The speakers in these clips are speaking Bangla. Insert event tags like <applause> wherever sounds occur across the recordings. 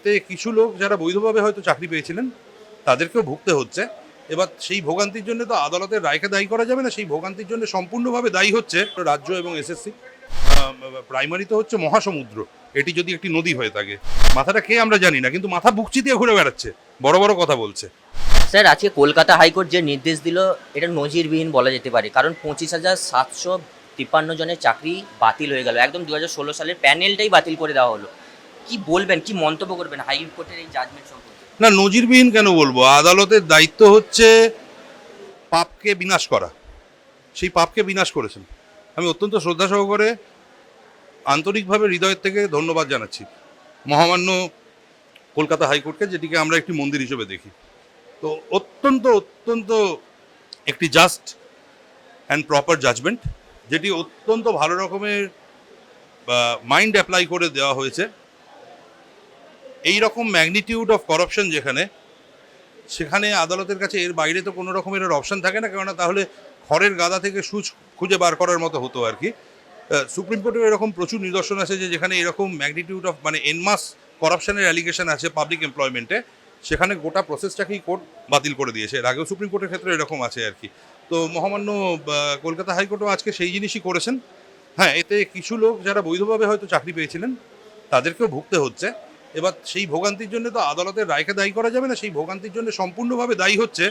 এতে কিছু লোক যারা বৈধভাবে হয়তো চাকরি পেয়েছিলেন, তাদেরকেও ভুগতে হচ্ছে। এবার সেই ভোগান্তির জন্য তো আদালতের রায়কে দায়ী করা যাবে না, সেই ভোগান্তির জন্য সম্পূর্ণভাবে দায়ী হচ্ছে রাজ্য এবং এসএসসি। প্রাইমারি তো হচ্ছে মহাসমুদ্র, এটি যদি একটি নদী হয়ে থাকে। মাথাটা কে আমরা জানি না, কিন্তু মাথা বুকচি দিয়ে ঘুরে বেড়াচ্ছে, বড় বড় কথা বলছে। স্যার, আজকে কলকাতা হাইকোর্ট যে নির্দেশ দিল, এটা নজিরবিহীন বলা যেতে পারে, কারণ পঁচিশ হাজার সাতশো তিপ্পান্ন জনের চাকরি বাতিল হয়ে গেল। একদম দু হাজার ষোলো সালের প্যানেলটাই বাতিল করে দেওয়া হলো। কি বলবেন, কি মন্তব্য করবেন হাইকোর্টের এই জাজমেন্ট সম্পর্কে? না, নজিরবিহীন কেন বলব? আদালতের দায়িত্ব হচ্ছে পাপকে বিনাশ করা। সেই পাপকে বিনাশ করেছেন। আমি অত্যন্ত শ্রদ্ধা সহকারে আন্তরিকভাবে হৃদয়ের থেকে ধন্যবাদ জানাচ্ছি মহামান্য কলকাতা হাইকোর্টকে, যেটিকে আমরা একটি মন্দির হিসেবে দেখি। তো অত্যন্ত অত্যন্ত একটি জাস্ট অ্যান্ড প্রপার জাজমেন্ট যেটি অত্যন্ত ভালো রকমের মাইন্ড অ্যাপ্লাই করে দেওয়া হয়েছে। এই রকম ম্যাগনিটিউড অফ করাপশন যেখানে, সেখানে আদালতের কাছে এর বাইরে তো কোনো রকমের এর অপশন থাকে না, কেননা তাহলে খড়ের গাদা থেকে সুচ খুঁজে বার করার মতো হতো আর কি। সুপ্রিম কোর্টের এরকম প্রচুর নিদর্শন আছে যে যেখানে এরকম ম্যাগনিটিউড অফ মানে এনমাস করাপশনের অ্যালিগেশন আছে পাবলিক এমপ্লয়মেন্টে সেখানে গোটা প্রসেসটাকেই কোর্ট বাতিল করে দিয়েছে। এর আগেও সুপ্রিম কোর্টের ক্ষেত্রে এরকম আছে আর কি। তো মহামান্য কলকাতা হাইকোর্টও আজকে সেই জিনিসই করেছেন। হ্যাঁ এতে কিছু লোক যারা বৈধভাবে হয়তো চাকরি পেয়েছিলেন, তাদেরকেও ভুগতে হচ্ছে। এবার সেই ভোগান্তির জন্য তো আদালতের রায়কে দায়ী করা যাবে না, সেই ভোগান্তির জন্য সম্পূর্ণভাবে দায়ী হচ্ছে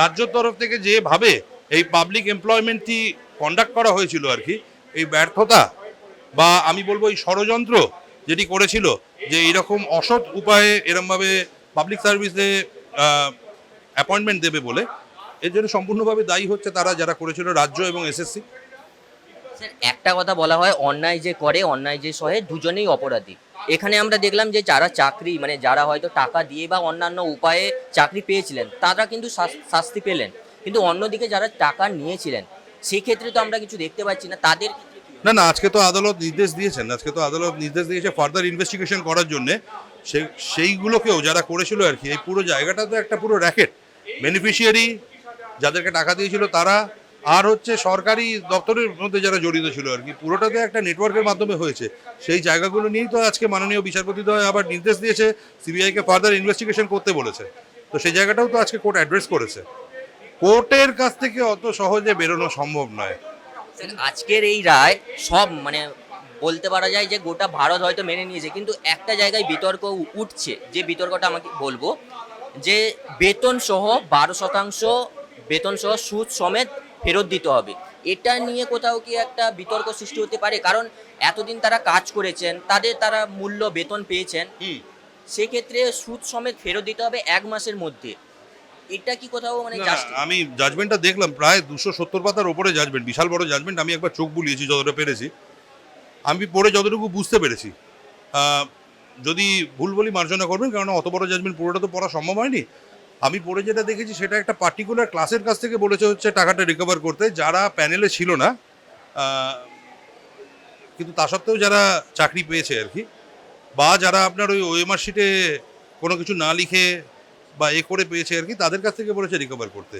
রাজ্যর তরফ থেকে যেভাবে এই পাবলিক এমপ্লয়মেন্টটি কন্ডাক্ট করা হয়েছিল আর কি, এই ব্যর্থতা বা আমি বলব এই ষড়যন্ত্র যেটি করেছিল যে এরকম অসৎ উপায়ে এরমভাবে পাবলিক সার্ভিসে অ্যাপয়েন্টমেন্ট দেবে বলে, এর জন্য সম্পূর্ণভাবে দায়ী হচ্ছে তারা যারা করেছিল রাজ্য এবং এসএসসি স্যার, একটা কথা বলা হয়, অন্যায় যে করে, অন্যায় যে সহে, দুজনেই অপরাধী। এখানে আমরা দেখলাম যে যারা চাকরি মানে যারা হয়তো টাকা দিয়ে বা অন্যান্য উপায়ে চাকরি পেয়েছিলেন, তারা কিন্তু শাস- শাস্তি পেলেন। কিন্তু অন্যদিকে যারা টাকা নিয়েছিলেন সেই ক্ষেত্রে তো আমরা কিছু দেখতে পাচ্ছি না। তাদের? না না, আজকে তো আদালত নির্দেশ দিয়েছেন। আজকে তো আদালত নির্দেশ দিয়েছে ফার্দার ইনভেস্টিগেশন করার জন্যে। সেই সেইগুলোকেও যারা করেছিল আর কি, এই পুরো জায়গাটা তো একটা পুরো র্যাকেট বেনিফিশিয়ারি যাদেরকে টাকা দিয়েছিল, তারা আর হচ্ছে সরকারি দপ্তরের মধ্যে যারা জড়িত ছিল আর কি, পুরোটাতে একটা নেটওয়ার্কের মাধ্যমে হয়েছে। সেই জায়গাগুলো নিয়েই তো আজকে মাননীয় বিচারপতি দ্বয় আবার নির্দেশ দিয়েছে সিবিআইকে ফার্দার ইনভেস্টিগেশন করতে বলেছে। তো সেই জায়গাটাও তো আজকে কোর্ট অ্যাড্রেস করেছে। কোর্টের কাছ থেকে অত সহজে বেরোনো সম্ভব নয়। আজকের এই রায় সব মানে বলতে পারা যায় যে গোটা ভারত হয়তো মেনে নিয়েছে, কিন্তু একটা জায়গায় বিতর্ক উঠছে, যে বিতর্কটা আমাকে বলব, যে বেতন সহ বারো শতাংশ বেতন সহ সুদ সমেত ফেরত দিতে হবে। এটা নিয়ে কোথাও কি একটা বিতর্ক সৃষ্টি হতে পারে? কারণ এতদিন তারা কাজ করেছেন তাদের তারা মূল্য বেতন পেয়েছেন। সেক্ষেত্রে সুদ সমেত ফেরত দিতে হবে এক মাসের মধ্যে। এটা কি কোথাও মানে আমি জাজমেন্টটা দেখলাম প্রায় দুশো সত্তর পাতার ওপরে জাজমেন্ট বিশাল বড় জাজমেন্ট আমি একবার চোখ বুলিয়েছি যতটা পেরেছি। আমি পড়ে যতটুকু বুঝতে পেরেছি। যদি ভুল বলি মার্জনা করবেন কারণ অত বড় জাজমেন্ট পুরোটা তো পড়া সম্ভব হয়নি। আমি পড়ে যেটা দেখেছি সেটা একটা পার্টিকুলার ক্লাসের কাছ থেকে বলেছে হচ্ছে টাকাটা রিকভার করতে, যারা প্যানেলে ছিল না কিন্তু তা সত্ত্বেও যারা চাকরি পেয়েছে আর কি, বা যারা আপনার ওই ওএমআর শিটে কোনো কিছু না লিখে বা এ করে পেয়েছে আর কি, তাদের কাছ থেকে বলেছে রিকভার করতে।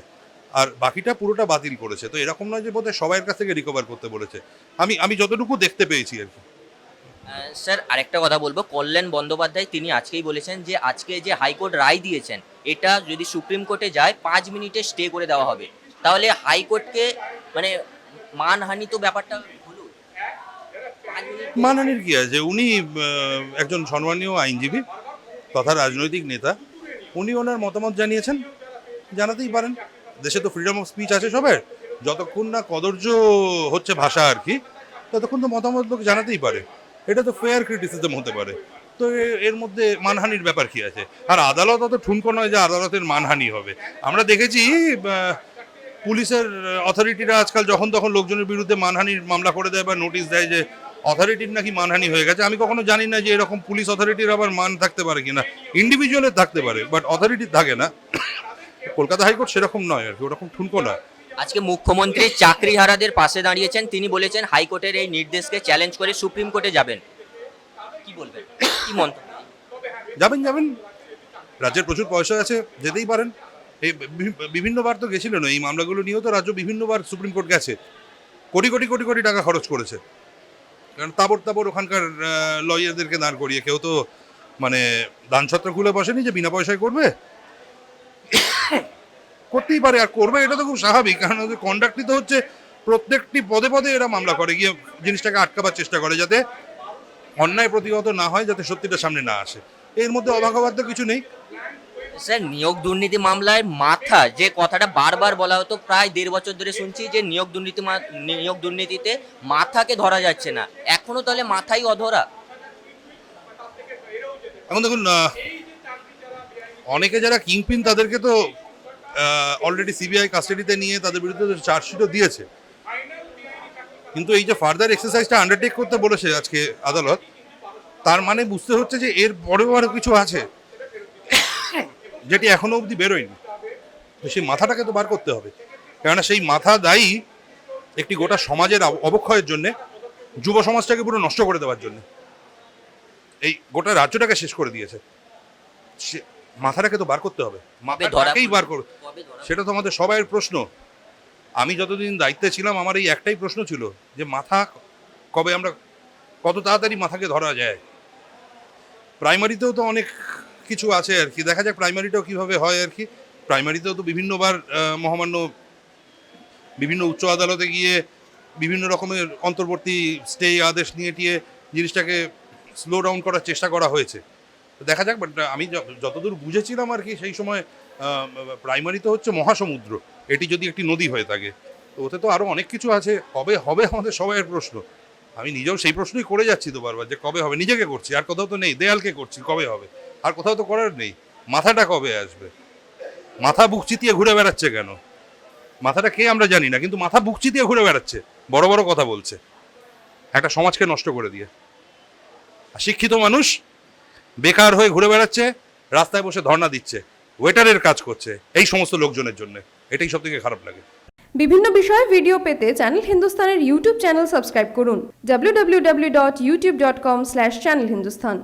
আর বাকিটা পুরোটা বাতিল করেছে। তো এরকম নয় যে বোধহয় সবাইয়ের কাছ থেকে রিকভার করতে বলেছে। আমি আমি যতটুকু দেখতে পেয়েছি আর কি। স্যার, আরেকটা কথা বলব। কল্যাণ বন্দ্যোপাধ্যায় তিনি আজকেই বলেছেন যে, আজকে যে হাইকোর্ট রায় দিয়েছেন, এটা যদি সুপ্রিম কোর্টে যায়, পাঁচ মিনিটে স্টে করে দেওয়া হবে। তাহলে হাইকোর্টকে মানে মানহানি তো ব্যাপারটা মাননীর কি আছে? উনি একজন সম্মানীয় আইনজীবী, তথা রাজনৈতিক নেতা। উনি ওনার মতামত জানিয়েছেন। জানাতেই পারেন। দেশে তো ফ্রিডম অফ স্পিচ আছে সবার। যতক্ষণ না কদর্য হচ্ছে ভাষা আর কি, ততক্ষণ তো মতামত লোক জানাতেই পারে। এটা তো ফেয়ার ক্রিটিসিজম হতে পারে। তো এর মধ্যে মানহানির ব্যাপার কি আছে? আর আদালত অত ঠুনকো নয় যে আদালতের মানহানি হবে। আমরা দেখেছি পুলিশের অথরিটিরা আজকাল যখন তখন লোকজনের বিরুদ্ধে মানহানির মামলা করে দেয় বা নোটিশ দেয় যে অথরিটির নাকি মানহানি হয়ে গেছে। আমি কখনো জানি না যে এরকম পুলিশ অথরিটির আবার মান থাকতে পারে কিনা। ইন্ডিভিজুয়ালের থাকতে পারে বাট অথরিটির থাকে না। <coughs> কলকাতা হাইকোর্ট সেরকম নয় আর কি, ওরকম ঠুনকো নয় আজকে মুখ্যমন্ত্রী চাকরিহারাদের পাশে দাঁড়িয়েছেন। তিনি বলেছেন, হাইকোর্টের এই নির্দেশকে চ্যালেঞ্জ করে সুপ্রিম কোর্টে যাবেন। কি বলবেন? কি মন্তব্য? যাবেন যাবেন। রাজ্যের প্রচুর পয়সা আছে, যেতেই পারেন। এই বিভিন্নবার তো গেছিলেন এই মামলাগুলো নিয়েও তো রাজ্য বিভিন্নবার সুপ্রিম কোর্ট গেছে। কোটি কোটি কোটি কোটি টাকা খরচ করেছে। কারণ তাবর তাবর ওখানকার লয়ারদেরকে দাঁড় করিয়ে কেউ তো মানে দান ছত্র খুলে বসেনি যে বিনা পয়সায় করবে? করতেই পারে আর করবে এটা তো খুব স্বাভাবিক। কারণ ওদের কন্ডাক্টই তো হচ্ছে প্রত্যেকটি পদে পদে এরা মামলা করে গিয়ে জিনিসটাকে আটকাবার চেষ্টা করে যাতে অন্যায় প্রতিহত না হয় যাতে সত্যিটা সামনে না আসে। এর মধ্যে অবাক হওয়ার তো কিছু নেই। স্যার নিয়োগ দুর্নীতি মামলায় মাথা যে কথাটা বারবার বলা হতো প্রায় দেড় বছর ধরে শুনছি যে নিয়োগ দুর্নীতি নিয়োগ দুর্নীতিতে মাথাকে ধরা যাচ্ছে না। এখনও তাহলে মাথাই অধরা? এখন দেখুন অনেকে যারা কিংপিন তাদেরকে তো অলরেডি সিবিআই কাস্টাডিতে নিয়ে তাদের বিরুদ্ধে চার্জশিটও দিয়েছে। কিন্তু এই যে ফার্দার এক্সারসাইজটা আন্ডারটেক করতে বলেছে আজকে আদালত, তার মানে বুঝতে হচ্ছে যে এর পরেও আরও কিছু আছে, যেটি এখনও অবধি বেরোয়নি। তো সেই মাথাটাকে তো বার করতে হবে। কেননা সেই মাথা দায়ী একটি গোটা সমাজের অবক্ষয়ের জন্যে, যুব সমাজটাকে পুরো নষ্ট করে দেওয়ার জন্য। এই গোটা রাজ্যটাকে শেষ করে দিয়েছে। মাথাটাকে তো বার করতে হবে। মাথাটাকেই বার করো। সেটা তো আমাদের সবাইয়ের প্রশ্ন। আমি যতদিন দায়িত্বে ছিলাম আমার এই একটাই প্রশ্ন ছিল যে মাথা কবে আমরা কত তাড়াতাড়ি মাথাকে ধরা যায়। প্রাইমারিতেও তো অনেক কিছু আছে আর কি। দেখা যাক প্রাইমারিটাও কীভাবে হয় আর কি। প্রাইমারিতেও তো বিভিন্নবার মহামান্য বিভিন্ন উচ্চ আদালতে গিয়ে বিভিন্ন রকমের অন্তর্বর্তী স্টে আদেশ নিয়ে টিয়ে জিনিসটাকে স্লো ডাউন করার চেষ্টা করা হয়েছে। দেখা যাক বাট আমি যতদূর বুঝেছিলাম আর কি, সেই সময় প্রাইমারি তো হচ্ছে মহাসমুদ্র। এটি যদি একটি নদী হয়ে থাকে, তো ওতে তো আরও অনেক কিছু আছে। কবে হবে আমাদের সবাইয়ের প্রশ্ন। আমি নিজেও সেই প্রশ্নই করে যাচ্ছি তো বারবার, যে কবে হবে? নিজেকে করছি, আর কোথাও তো নেই। দেয়ালকে করছি, কবে হবে? আর কোথাও তো করার নেই। মাথাটা কবে আসবে? মাথা বুক চিতিয়ে ঘুরে বেড়াচ্ছে কেন? মাথাটা কে আমরা জানি না, কিন্তু মাথা বুক চিতিয়ে ঘুরে বেড়াচ্ছে। বড় বড় কথা বলছে। একটা সমাজকে নষ্ট করে দিয়ে। শিক্ষিত মানুষ বেকার হয়ে ঘুরে বেড়াচ্ছে, রাস্তায় বসে ধর্ণা দিচ্ছে ওয়েটারের কাজ করছে, এই সমস্ত লোকজনের জন্য। এটাই সব থেকে খারাপ লাগে। বিভিন্ন বিষয়ে ভিডিও পেতে চ্যানেল হিন্দুস্তানের ইউটিউব চ্যানেল সাবস্ক্রাইব করুন www.youtube.com/channelhindustan